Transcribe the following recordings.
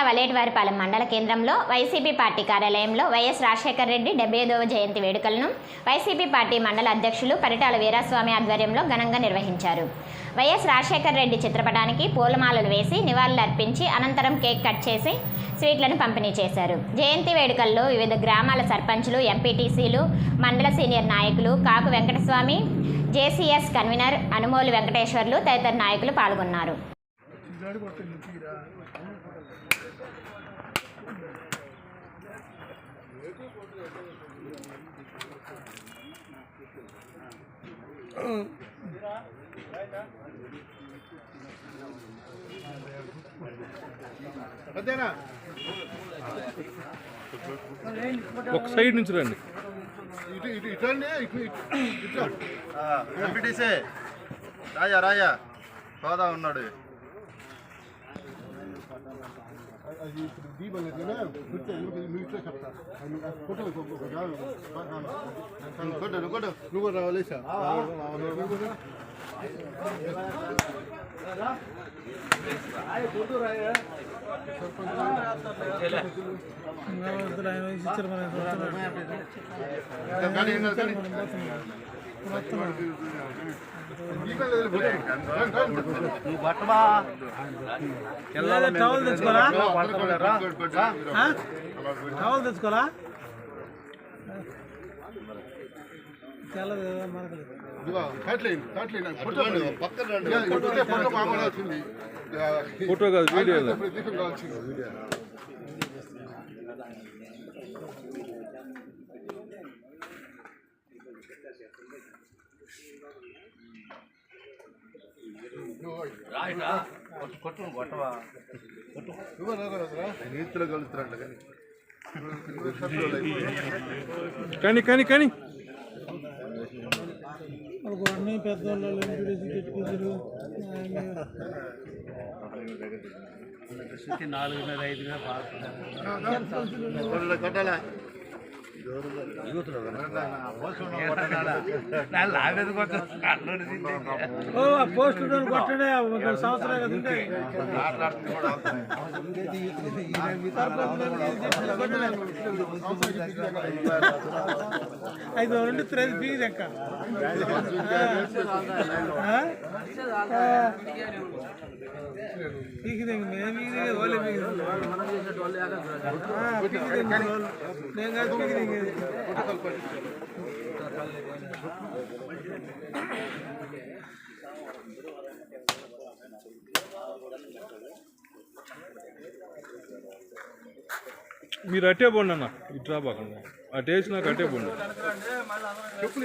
జిల్లా వలేటివారిపాలెం మండల కేంద్రంలో వైసీపీ పార్టీ కార్యాలయంలో వైఎస్ రాజశేఖర రెడ్డి డెబ్బై ఐదవ జయంతి వేడుకలను వైసీపీ పార్టీ మండల అధ్యక్షులు పరిటాల వీరాస్వామి ఆధ్వర్యంలో ఘనంగా నిర్వహించారు. వైఎస్ రాజశేఖర రెడ్డి చిత్రపటానికి పూలమాలలు వేసి నివాళులు అర్పించి అనంతరం కేక్ కట్ చేసి స్వీట్లను పంపిణీ చేశారు. జయంతి వేడుకల్లో వివిధ గ్రామాల సర్పంచులు ఎంపీటీసీలు మండల సీనియర్ నాయకులు కాకు వెంకటస్వామి జేసీఎస్ కన్వీనర్ అనుమోలు వెంకటేశ్వర్లు తదితర నాయకులు పాల్గొన్నారు. ఒక సైడ్ నుంచి రండి. ఇటు ఇటు ఇటు అండి ఇటు ఇటు ఇటు ఎంపీటీసీ. రాజా రాజా హోదా ఉన్నాడు. నువ్వు నువ్వు ఇట్లా చెప్తా ఫోటో కొట్టు కొట్టు నువ్వు కూడా రావాలి సార్ కానీ టవల్ తెచ్చుకోరా టవల్ తెచ్చుకోరా ఫోటో కాదు వీడియో Thank you. నీతిలో కలుస్తారంట కానీ. కానీ కానీ కానీ. అన్ని పెద్దవాళ్ళు నాలుగున్నర ఐదున్నర కొట్టాలా, కొట్టాలా? పోస్ట్ కొట్టడే ఒక సంవత్సరం ఐదు రెండు త్రేది ఫీజు ఎక్క నేను కాదు మీరు అట్టే పోండి అన్న ఇటు రాబాకండి. అటు వేసి నాకు అట్టే పోండి. చెప్పులు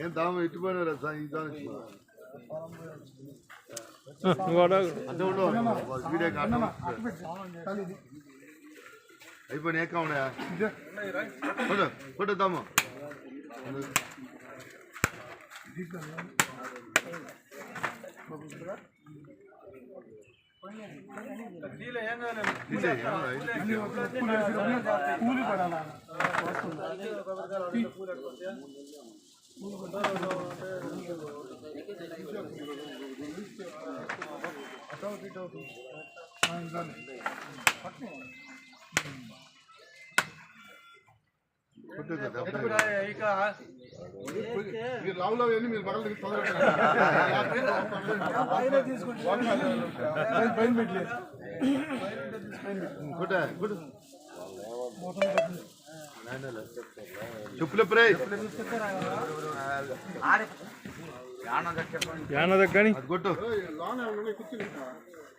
ఏం దామ ఇట్టుపోయినారా సార్ ఈ దాని నువ్వు అడ అంటే ఉండు వీడియో కాటం అయిపోయినా ఏ కావున్నాయా కొట్టు కొట్టుద్దాము కొట్టు మీరు రావులో వెళ్ళి మీరు పగల చెప్పులు కానీ అది కొట్టు.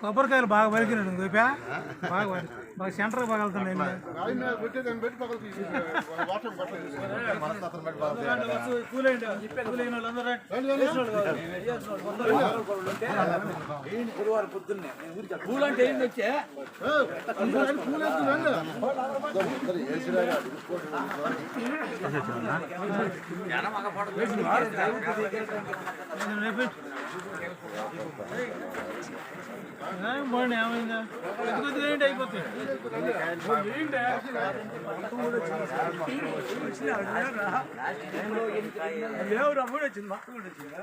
కొబ్బరికాయలు బాగా పలికినాడు గోపా. బాగా పలి- బాగా సెంటర్ బాగా వెళ్తున్నాయి ఆయన పెట్టి దాన్ని పెట్టి పక్కన తీసి వాటర్ పక్కన కూలైన కూలైన వాళ్ళందరూ పూలంటే ఏంటి వచ్చే ఏమైందా లేవురా మూడు వచ్చింది మొత్తం కూడా వచ్చిందా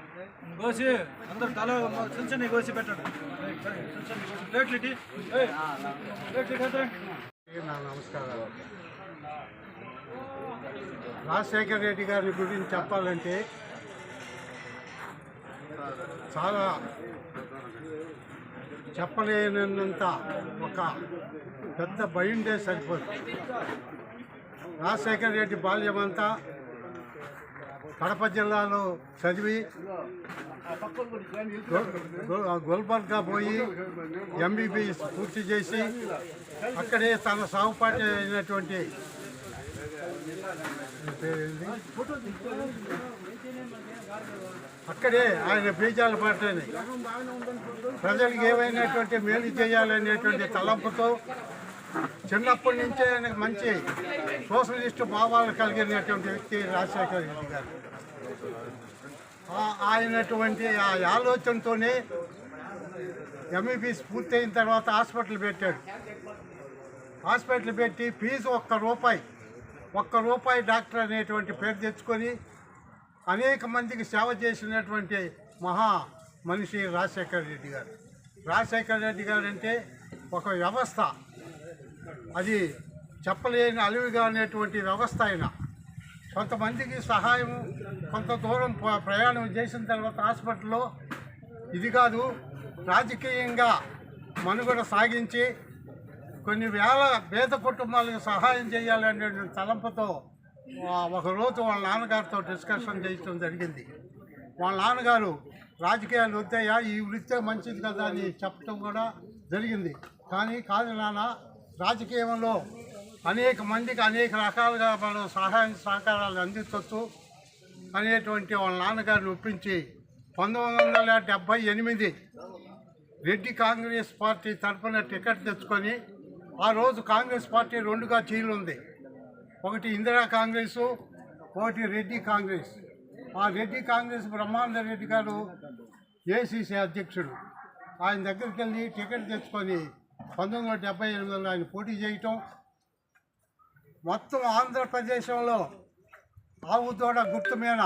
కోసి అందరు తల చిన్న కోసి పెట్టండి. ప్లేట్లు ఇటీ. ప్లేట్లు నా నమస్కారాలు. రాజశేఖర రెడ్డి గారి గురించి చెప్పాలంటే చాలా చెప్పలేనంత ఒక పెద్ద భయుండే సరిపోతుంది రాజశేఖర రెడ్డి బాల్యమంతా కడప జిల్లాలో చదివి గుల్బర్గా పోయి ఎంబీబీఎస్ పూర్తి చేసి అక్కడే తన సాగుపాటి అయినటువంటి అక్కడే ఆయన బీజాలు పాటని ప్రజలకు ఏమైనటువంటి మేలు చేయాలనేటువంటి తలంపుతో చిన్నప్పటి నుంచే ఆయనకు మంచి సోషలిస్టు భావాలు కలిగినటువంటి వ్యక్తి రాజశేఖర రెడ్డి గారు. ఆయనటువంటి ఆ ఆలోచనతోనే ఎంఈబీఎస్ పూర్తయిన తర్వాత హాస్పిటల్ పెట్టాడు. హాస్పిటల్ పెట్టి ఫీజు ఒక్క రూపాయి ఒక్క రూపాయి డాక్టర్ అనేటువంటి పేరు తెచ్చుకొని అనేక మందికి సేవ చేసినటువంటి మహా మనిషి రాజశేఖర రెడ్డి గారు. రాజశేఖర రెడ్డి గారు అంటే ఒక వ్యవస్థ. అది చెప్పలేని అలివిగా అనేటువంటి వ్యవస్థ అయినా కొంతమందికి సహాయం కొంత దూరం ప్రయాణం చేసిన తర్వాత హాస్పిటల్లో ఇది కాదు రాజకీయంగా మనుగడ సాగించి కొన్ని వేల పేద కుటుంబాలకు సహాయం చేయాలనే తలంపుతో ఒకరోజు వాళ్ళ నాన్నగారితో డిస్కషన్ చేయటం జరిగింది. వాళ్ళ నాన్నగారు రాజకీయాలు వద్దాయా ఈ వృత్తే మంచిది కదా అని చెప్పడం కూడా జరిగింది. కానీ కాదు నాన్న రాజకీయంలో అనేక మందికి అనేక రకాలుగా మనం సహాయం సహకారాలు అందించవచ్చు. అనేటువంటి వాళ్ళ నాన్నగారిని ఒప్పించి పంతొమ్మిది వందల డెబ్భై ఎనిమిది రెడ్డి కాంగ్రెస్ పార్టీ తరఫున టికెట్ తెచ్చుకొని ఆ రోజు కాంగ్రెస్ పార్టీ రెండుగా చీలుంది. ఒకటి ఇందిరా కాంగ్రెసు ఒకటి రెడ్డి కాంగ్రెస్. ఆ రెడ్డి కాంగ్రెస్ బ్రహ్మానంద రెడ్డి గారు ఏసీసీ అధ్యక్షుడు. ఆయన దగ్గరికి వెళ్ళి టికెట్ తెచ్చుకొని పంతొమ్మిది వందల డెబ్బై ఎనిమిదిలో ఆయన పోటీ చేయటం మొత్తం ఆంధ్రప్రదేశంలో ఆవు దూడ గుర్తు మీద